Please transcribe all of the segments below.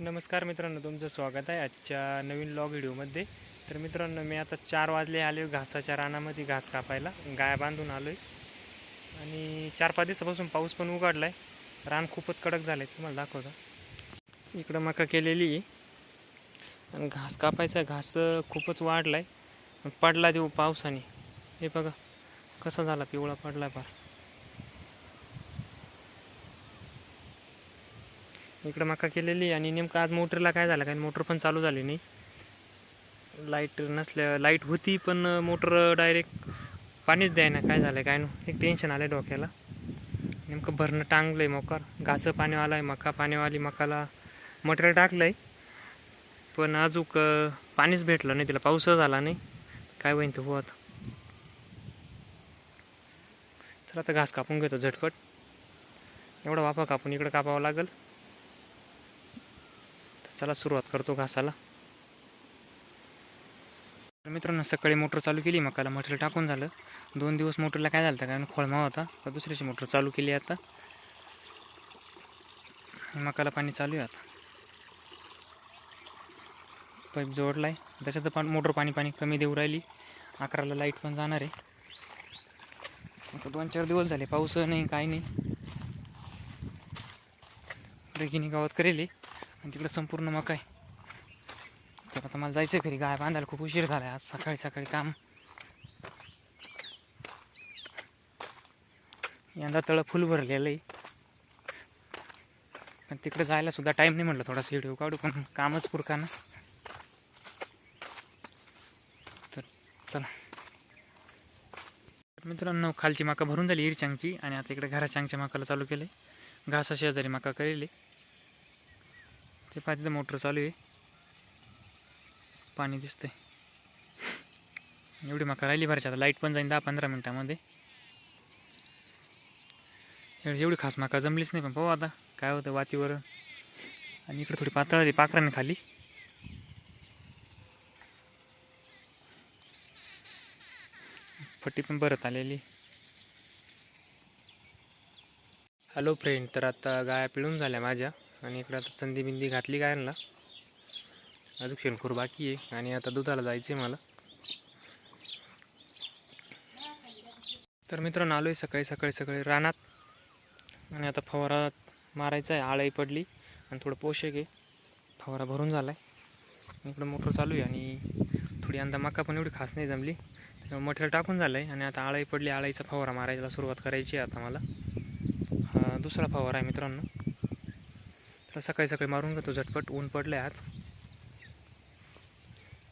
नमस्कार मित्रांनो तुमचं स्वागत आहे आजच्या नवीन लॉग व्हिडिओमध्ये तर मित्रांनो मी आता चार वाजले आले घासाच्या रानामध्ये घास कापायला. गाया बांधून आलो आहे आणि चार पाच दिवसापासून पाऊस पण उघडला आहे रान खूपच कडक झालं आहे तुम्हाला दाखवतो. इकडं मका केलेली आहे. आणि घास कापायचा घास खूपच वाढला आहे पडला देऊ पावसाने. हे बघा कसा झाला पिवळा पडला फार. इकडं मका केलेली आहे आणि नेमकं आज मोटरला काय झालं? काय मोटर पण चालू झाली नाही. लाइट नसल्या लाइट होती पण मोटर डायरेक्ट पाणीच द्यायना. काय झालं काय नो एक टेन्शन आलं डोक्याला. नेमकं भरणं टांगलं आहे मोकार. घासं पाण्यावाला आहे मका पाण्यावाली मकाला मटेरियल टाकलं आहे पण अजूक पाणीच भेटलं नाही. तिला पाऊसच झाला नाही. काय होईन ते हो आता चला आता घास कापून घेतो झटपट. एवढा वाफा कापून इकडं कापावं लागेल. चला सुरुवात करतो घासाला. तर मित्रांनो सकाळी मोटर चालू केली मकाला मटेरियल टाकून झालं. दोन दिवस मोटरला काय झालं होतं कारण खोळमा होता तर दुसऱ्याची मोटर चालू केली आता. मकाला पाणी चालू आहे आता. पाईप जोडला आहे त्याच्यात पण मोटर पाणी पाणी कमी देऊ राहिली. अकराला लाइट पण जाणार आहे. आता दोन चार दिवस झाले पाऊस नाही काही नाही. रेगिनी गावात करेली आणि तिकडं संपूर्ण मका आहे. तर आता मला जायचं घरी. गाय बांधायला खूप उशीर झाला आहे आज सकाळी सकाळी काम. यंदा तळं फुल भरलेलं आहे पण तिकडे जायला सुद्धा टाईम नाही म्हटलं. थोडासा व्हिडिओ काढू पण कामच पुरका ना तर चला. मित्रांनो खालची माका भरून झाली इरचांगची आणि आता इकडे घराच्या अंगच्या चालू केलं आहे घासा शेजारी माका करेली ते पाहिजे तर मोटर चालू आहे. पाणी दिसतंय. एवढी मका राहिली भरायची आता लाइट पण जाईन दहा पंधरा मिनटामध्ये. एवढी एवढी खास मका जमलीच नाही पण पाहू आता काय होतं वातीवर आणि इकडे थोडी पातळ आली पाखराने खाली. फट्टी पण परत आलेली. हॅलो फ्रेंड तर आता गाया पिळून झाल्या माझ्या. आणि इकडं आता चंदी बिंदी घातली आणला अजून शेणखोर बाकी आहे. आणि आता दुधाला जायचं आहे मला. तर मित्रांनो आलो आहे सकाळी सकाळी सकाळी रानात. आणि आता फवारा मारायचा आहे. आळाई पडली. आणि थोडं पोषक आहे. फवारा भरून झाला आहे इकडं मोटर चालू आहे. आणि थोडी अंदा मका पण एवढी खास नाही जमली. त्यामुळे मटेरियल टाकून झालं आहे आणि आता आळाई पडली. आळाईचा फवारा मारायला सुरुवात करायची आहे आता मला. हा दुसरा फवारा आहे मित्रांनो. चला सकाळी सकाळी मारून घेतो झटपट. ऊन पडलं आहे आज.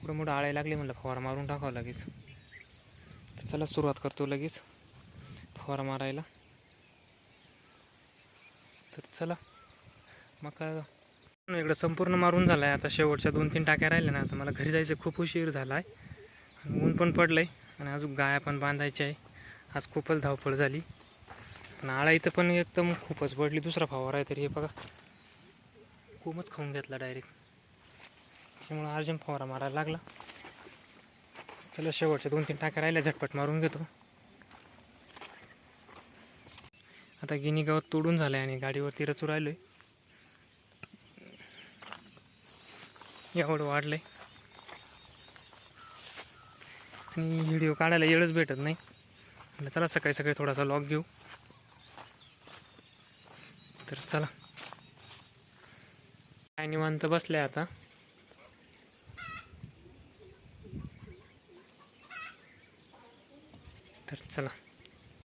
पुढं मोठं आळायला लागली म्हणलं फवारा मारून टाकावं लगेच. तर चला सुरुवात करतो लगेच फवारा मारायला. तर चला. मका इकडं संपूर्ण मारून झाला आहे आता शेवटच्या दोन तीन टाक्या राहिल्या ना आता मला घरी जायचं खूप उशीर झाला आहे आणि ऊन पण पडलं आहे आणि अजून गाया पण बांधायच्या आहे. आज खूपच धावपळ झाली. पण आळा इथं पण एकदम खूपच पडली. दुसरा फवारा आहे तरी हे बघा. खूपच खाऊन घेतला डायरेक्ट त्यामुळं अर्जंट फवारा मारायला लागला. चला शेवटच्या दोन तीन टाक्या राहिल्या झटपट मारून घेतो. आता गिनी गवत तोडून झालं आहे आणि गाडीवरती रचू राहिलो आहे एवढं वाढलं आहे आणि व्हिडिओ काढायला वेळच भेटत नाही. म्हटलं चला सकाळी सकाळी थोडासा लॉक घेऊ. तर चला. काय निवांत बसले आता. तर चला.